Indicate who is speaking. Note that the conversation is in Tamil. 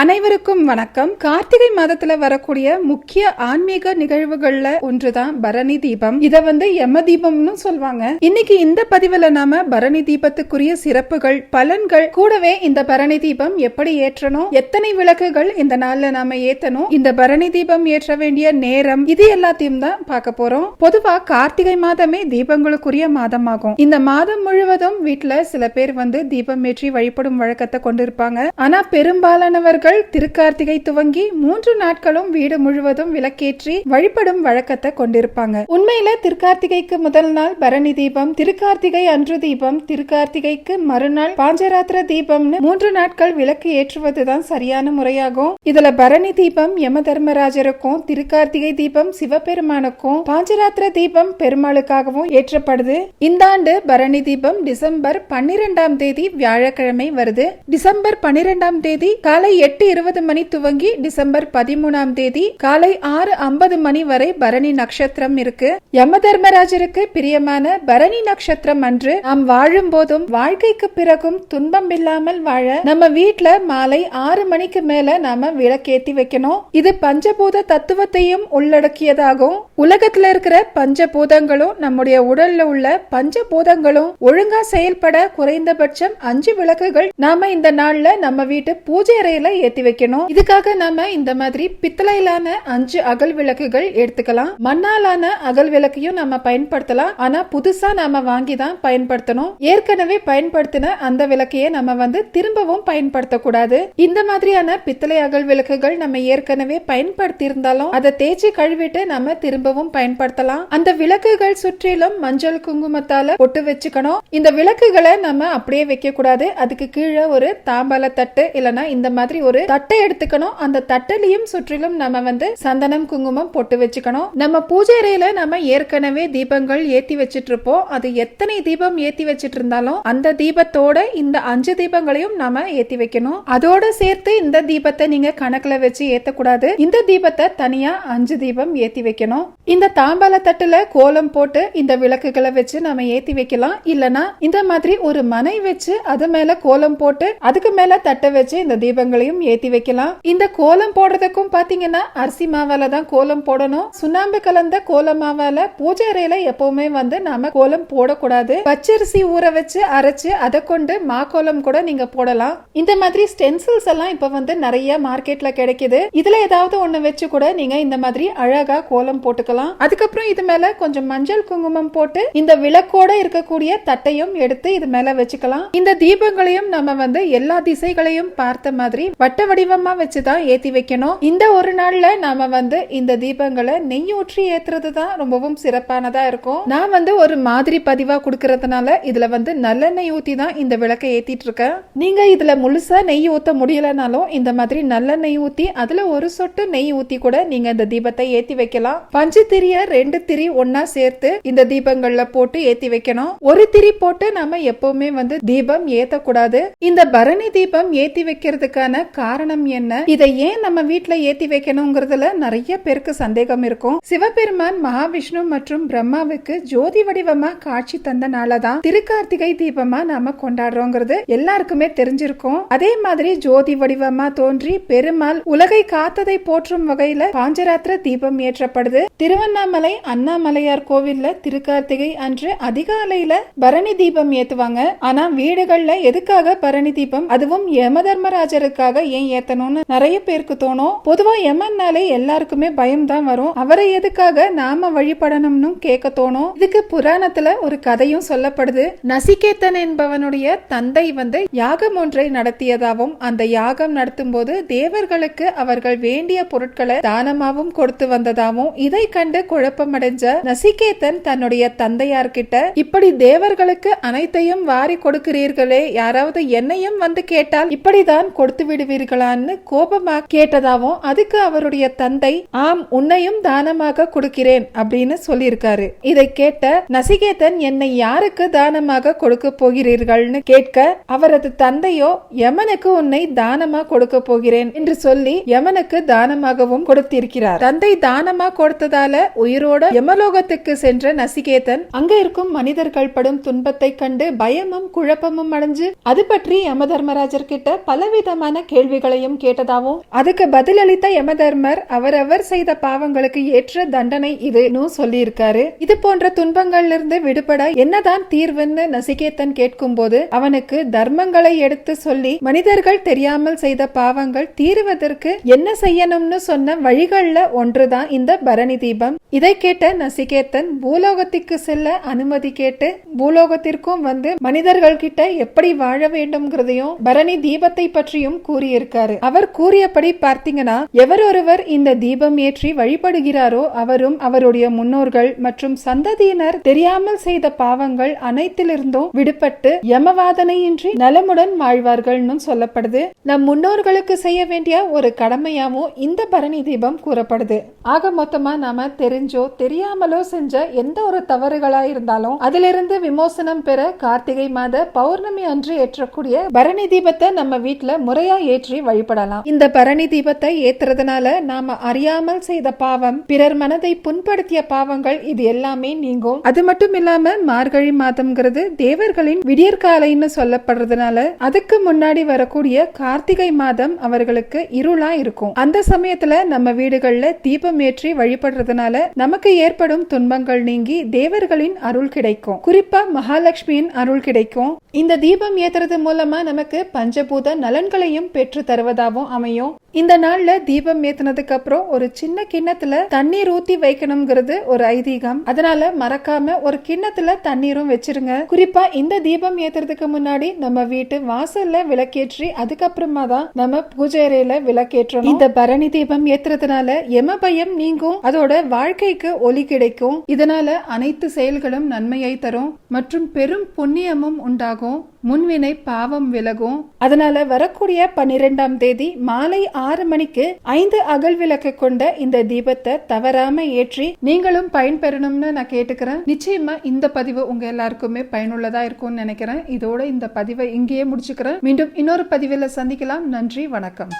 Speaker 1: அனைவருக்கும் வணக்கம். கார்த்திகை மாதத்துல வரக்கூடிய முக்கிய ஆன்மீக நிகழ்வுகள்ல ஒன்றுதான் பரணி தீபம். இத வந்து யம தீபம்னு சொல்லுவாங்க இன்னைக்கு இந்த பதிவுல நாம பரணி தீபத்துக்குரிய சிறப்புகள் பலன்கள் கூடவே இந்த பரணி தீபம் எப்படி ஏற்றணும் எத்தனை விளக்குகள் இந்த நாள்ல நாம ஏத்தணும் இந்த பரணி தீபம் ஏற்ற வேண்டிய நேரம் இது எல்லாத்தையும் தான் பார்க்க போறோம். பொதுவா கார்த்திகை மாதமே தீபங்களுக்குரிய மாதமாகும். இந்த மாதம் முழுவதும் வீட்டுல சில பேர் வந்து தீபம் ஏற்றி வழிபடும் வழக்கத்தை கொண்டிருப்பாங்க. ஆனா பெரும்பாலானவர்கள் திருக்கார்த்திகை துவங்கி மூன்று நாட்களும் வீடு முழுவதும் விளக்கேற்றி வழிபடும் வழக்கத்தை கொண்டிருப்பாங்க. உண்மையில திருக்கார்த்திகைக்கு முதல் நாள் பரணி தீபம் திருக்கார்த்திகை அன்று தீபம் திருக்கார்த்திகைக்கு மறுநாள் பாஞ்சராத்திர தீபம்னு மூன்று நாட்கள் விளக்கு ஏற்றுவதுதான் சரியான முறையாகும். இதுல பரணி தீபம் யம தர்மராஜருக்கும் திருக்கார்த்திகை தீபம் சிவபெருமானுக்கும் பாஞ்சராத்திர தீபம் பெருமாளுக்காகவும் ஏற்றப்படுது. இந்த ஆண்டு பரணி தீபம் டிசம்பர் பன்னிரெண்டாம் தேதி வியாழக்கிழமை வருது. டிசம்பர் பன்னிரெண்டாம் தேதி காலை எட்டு எட்டு இருபது மணி துவங்கி டிசம்பர் பதிமூணாம் தேதி காலை ஆறு ஐம்பது மணி வரை பரணி நட்சத்திரம் இருக்கு. யம தர்மராஜருக்கு பிரியமான பரணி நட்சத்திரம் அன்று நாம் வாழும் போதும் வாழ்க்கைக்கு பிறகும் துன்பம் இல்லாமல் வாழ நம்ம வீட்டுல மாலை ஆறு மணிக்கு மேல நாம விளக்கேத்தி வைக்கணும். இது பஞ்சபூத தத்துவத்தையும் உள்ளடக்கியதாகும். உலகத்துல இருக்கிற பஞ்சபூதங்களும் நம்முடைய உடல்ல உள்ள பஞ்சபூதங்களும் ஒழுங்கா செயல்பட குறைந்தபட்சம் அஞ்சு விளக்குகள் நாம இந்த நாள்ல நம்ம வீட்டு பூஜை அறையில ஏத்தி வைக்கணும். இதுக்காக நாம இந்த மாதிரி பித்தளையிலான அஞ்சு அகல் விளக்குகள் எடுத்துக்கலாம். மண்ணாலான அகல் விளக்கையும் நம்ம பயன்படுத்தலாம். ஆனா புதுசா நாம வாங்கி தான் பயன்படுத்தணும். ஏற்கனவே பயன்படுத்தின அந்த விளக்கையே நம்ம வந்து திரும்பவும் பயன்படுத்தக்கூடாது. இந்த மாதிரியான பித்தளை அகல் விளக்குகள் நம்ம ஏற்கனவே பயன்படுத்தி இருந்தாலும் அதை தேய்ச்சி கழுவிட்டு நம்ம திரும்பவும் பயன்படுத்தலாம். அந்த விளக்குகள் சுற்றிலும் மஞ்சள் குங்குமத்தால ஒட்டு வச்சுக்கணும். இந்த விளக்குகளை நம்ம அப்படியே வைக்க கூடாது அதுக்கு கீழே ஒரு தாம்பால தட்டு இல்லனா இந்த மாதிரி ஒரு தட்டை எடுத்துக்கணும். அந்த தட்டுலயும் சுற்றிலும் நம்ம வந்து சந்தனம் குங்குமம் பொட்டு வச்சுக்கணும். நம்ம பூஜை அறையில நம்ம ஏற்கனவே தீபங்கள் ஏத்தி வச்சிட்டு இருப்போம் அது எத்தனை தீபம் ஏத்தி வச்சிட்டு இருந்தாலும் அந்த தீபத்தோட இந்த அஞ்சு தீபங்களையும் நாம ஏத்தி வைக்கணும். அதோட சேர்த்து இந்த தீபத்தை நீங்க கணக்குல வச்சு ஏத்தக்கூடாது. இந்த தீபத்தை தனியா அஞ்சு தீபம் ஏத்தி வைக்கணும். இந்த தாம்பால தட்டுல கோலம் போட்டு இந்த விளக்குகளை வச்சு நம்ம ஏத்தி வைக்கலாம். இல்லனா இந்த மாதிரி ஒரு மனை வச்சு அது மேல கோலம் போட்டு அதுக்கு மேல தட்டை வச்சு இந்த தீபங்களையும் ஏத்தி வைக்கலாம். இந்த கோலம் போடுறதுக்கும் பாத்தீங்கன்னா அரிசி மாவால தான் கோலம் போடணும். சுண்ணாம்பு கலந்த கோல மாவால பூஜை அறையில எப்பவுமே வந்து நாம கோலம் போடக்கூடாது. பச்சரிசி ஊற வச்சு அரைச்சு அதை கொண்டு மா கோலம் கூட நீங்க போடலாம். இந்த மாதிரி ஸ்டென்சில்ஸ் எல்லாம் இப்ப வந்து நிறைய மார்க்கெட்ல கிடைக்குது. இதுல ஏதாவது ஒண்ணு வச்சு கூட நீங்க இந்த மாதிரி அழகா கோலம் போட்டுக்கலாம். அதுக்கப்புறம் இது மேல கொஞ்சம் மஞ்சள் குங்குமம் போட்டு இந்த விளக்கோட இருக்கக்கூடிய தட்டையும் எடுத்து இது மேல வச்சுக்கலாம். இந்த தீபங்களையும் நம்ம வந்து எல்லா திசைகளையும் பார்த்த மாதிரி வட்ட வடிவமா வச்சுதான் ஏத்தி வைக்கணும். இந்த ஒரு நாள்ல நாம வந்து இந்த தீபங்களை நெய் ஊற்றி ஏத்துறது தான் ரொம்பவும் சிறப்பானதா இருக்கும். நான் வந்து ஒரு மாதிரி பதிவா கொடுக்கறதுனால இதுல வந்து நல்லெண்ணெய் ஊத்தி தான் இந்த விளக்கை ஏத்திட்டு இருக்கேன். நீங்க இதுல முழுசா நெய் ஊத்த முடியலனாலும் இந்த மாதிரி நல்லெண்ணெய் ஊத்தி அதுல ஒரு சொட்டு நெய் ஊத்தி கூட நீங்க இந்த தீபத்தை ஏத்தி வைக்கலாம். பஞ்சு திரிய ரெண்டு திரி ஒன்னா சேர்த்து இந்த தீபங்கள்ல போட்டு ஏத்தி வைக்கணும். ஒரு திரி போட்டு நாம எப்பவுமே வந்து தீபம் ஏத்தக்கூடாது. இந்த பரணி தீபம் ஏத்தி வைக்கிறதுக்கான காரணம் என்ன? இதை ஏன் நம்ம வீட்டுல ஏத்தி வைக்கணுங்கிறதுல நிறைய பேருக்கு சந்தேகம் இருக்கும். சிவபெருமான் மகாவிஷ்ணு மற்றும் பிரம்மாவுக்கு ஜோதி வடிவமா காட்சி தந்த நாளதான் திருக்கார்த்திகை தீபமா நாம கொண்டாடுறோங்கிறது எல்லாருக்குமே தெரிஞ்சிருக்கும். அதே மாதிரி ஜோதி வடிவமா தோன்றி பெருமாள் உலகை காத்ததை போற்றும் வகையில பாஞ்சராத்திர தீபம் ஏற்றப்படுது. திருவண்ணாமலை அண்ணாமலையார் கோவில்ல திருக்கார்த்திகை அன்று அதிகாலையில பரணி தீபம் ஏத்துவாங்க. ஆனா வீடுகள்ல எதுக்காக பரணி தீபம்? அதுவும் யமதர்மராஜருக்காக ஏன் ஏத்தணும்னு நிறைய பேருக்கு தோணும். பொதுவா எமன்னாலே எல்லாருக்குமே பயம் தான் வரும். அவரை எதுக்காக நாம வழிபடணும்னு கேட்க தோணும். இதுக்கு புராணத்துல ஒரு கதையும் சொல்லப்படுது. நசிகேத்தன் என்பவனுடைய தந்தை வந்து யாகம் ஒன்றை நடத்தியதாகவும் அந்த யாகம் நடத்தும் போது தேவர்களுக்கு அவர்கள் வேண்டிய பொருட்களை தானமாகவும் கொடுத்து வந்ததாகவும் இதை கண்டு குழப்பமடைஞ்ச நசிகேத்தன் தன்னுடைய தந்தையார்கிட்ட இப்படி தேவர்களுக்கு அனைத்தையும் வாரி கொடுக்கிறீர்களே. யாராவது என்னையும் வந்து கேட்டால் இப்படிதான் கொடுத்து விடுவீர்கள். கொடுக்கிறீர்களான்னு கோபமா கேட்டதாவும் அதுக்கு அவருடைய தந்தை ஆம் உன்னையும் தானமாக கொடுக்கிறேன் அப்படின்னு சொல்லியிருக்காரு. இதை கேட்ட நசிகேதன் என்னை யாருக்கு தானமாக கொடுக்க போகிறீர்கள்னு கேட்க அவரது தந்தையோ யமனுக்கு உன்னை தானமா கொடுக்க போகிறேன் என்று சொல்லி யமனுக்கு தானமாகவும் கொடுத்திருக்கிறார். தந்தை தானமா கொடுத்ததால உயிரோட யமலோகத்துக்கு சென்ற நசிகேதன் அங்க இருக்கும் மனிதர்கள் படும் துன்பத்தை கண்டு பயமும் குழப்பமும் அடைஞ்சு அது பற்றி யம தர்மராஜர் கிட்ட பலவிதமான கேள்வி கேள்விகளையும் கேட்டதாவும் அதுக்கு பதிலளித்த யமதர்மர் அவரவர் செய்த பாவங்களுக்கு ஏற்ற தண்டனை இதுன்னு சொல்லியிருக்காரு. இது போன்ற துன்பங்கள்ல இருந்து விடுபட என்னதான் தீர்வுன்னு நசிகேத்தன் கேட்கும்போது அவனுக்கு தர்மங்களை எடுத்து சொல்லி மனிதர்கள் தெரியாமல் செய்த பாவங்கள் தீருவதற்கு என்ன செய்யணும்னு சொன்ன வழிகள்ல ஒன்றுதான் இந்த பரணி தீபம். இதை கேட்ட நசிகேத்தன் பூலோகத்திற்கு செல்ல அனுமதி கேட்டு பூலோகத்திற்கும் வந்து மனிதர்கள் கிட்ட எப்படி வாழ வேண்டும்ங்கிறதையும் பரணி தீபத்தை பற்றியும் கூறியிருக்காரு. அவர் கூறியபடி பார்த்தீங்கன்னா எவர் ஒருவர் இந்த தீபம் ஏற்றி வழிபடுகிறாரோ அவரும் அவருடைய முன்னோர்கள் மற்றும் சந்ததியினர் தெரியாமல் செய்த பாவங்கள் அனைத்திலிருந்தும் விடுபட்டு யமவாதனையின்றி நலமுடன் வாழ்வார்கள்னு சொல்லப்படுது. நம் முன்னோர்களுக்கு செய்ய வேண்டிய ஒரு கடமையாவும் இந்த பரணி தீபம் கூறப்படுது. ஆக மொத்தமா நாம தெரிஞ்சோ தெரியாமலோ செஞ்ச எந்த ஒரு தவறுகளா இருந்தாலும் அதிலிருந்து விமோசனம் பெற கார்த்திகை மாத பௌர்ணமி அன்று ஏற்றக்கூடிய பரணி தீபத்தை நம்ம வீட்டுல முறையா ஏற்றி வழிபடலாம். இந்த பரணி தீபத்தை ஏத்துறதுனால நாம அறியாமல் செய்த பாவம் பிறர் மனதை புண்படுத்திய பாவங்கள் இது எல்லாமே நீங்கும். அது மட்டும் இல்லாம மார்கழி மாதம்ங்கிறது தேவர்களின் விடியற்காலைன்னு சொல்லப்படுறதுனால அதுக்கு முன்னாடி வரக்கூடிய கார்த்திகை மாதம் அவர்களுக்கு இருளா இருக்கும். அந்த சமயத்துல நம்ம வீடுகள்ல தீபம் ஏற்றி வழிபடுறதுனால நமக்கு ஏற்படும் துன்பங்கள் நீங்கி தேவர்களின் அருள் கிடைக்கும். குறிப்பா மகாலட்சுமியின் அருள் கிடைக்கும். இந்த தீபம் ஏத்துறது மூலமா நமக்கு பஞ்சபூத நலன்களையும் பெற்று தருவதாகவும் அமையும். இந்த நாள்ல தீபம் ஏத்துனதுக்கு அப்புறம் ஒரு சின்ன கிண்ணத்துல தண்ணீர் ஊத்தி வைக்கணுங்கிறது ஒரு ஐதீகம். அதனால மறக்காம ஒரு கிண்ணத்துல தண்ணீரும் வச்சிருங்க. குறிப்பா இந்த தீபம் ஏத்துறதுக்கு முன்னாடி நம்ம வீட்டு வாசல்ல விளக்கேற்றி அதுக்கப்புறமா தான் நம்ம பூஜை அறையில விளக்கேற்றணும். இந்த பரணி தீபம் ஏத்துறதுனால எம பயம் நீங்கும். அதோட வாழ்க்கை வாழ்க்கைக்கு ஒலி கிடைக்கும். இதனால அனைத்து செயல்களும் நன்மையை தரும். மற்றும் பெரும் புண்ணியமும் உண்டாகும். முன்வினை பாவம் விலகும். அதனால வரக்கூடிய பன்னிரெண்டாம் தேதி மாலை ஆறு மணிக்கு ஐந்து அகல் விளக்கு கொண்ட இந்த தீபத்தை தவறாம ஏற்றி நீங்களும் பயன்பெறணும்னு நான் கேட்டுக்கிறேன். நிச்சயமா இந்த பதிவு உங்க எல்லாருக்குமே பயனுள்ளதா இருக்கும்னு நினைக்கிறேன். இதோட இந்த பதிவை இங்கேயே முடிச்சுக்கிறேன். மீண்டும் இன்னொரு பதிவில் சந்திக்கலாம். நன்றி வணக்கம்.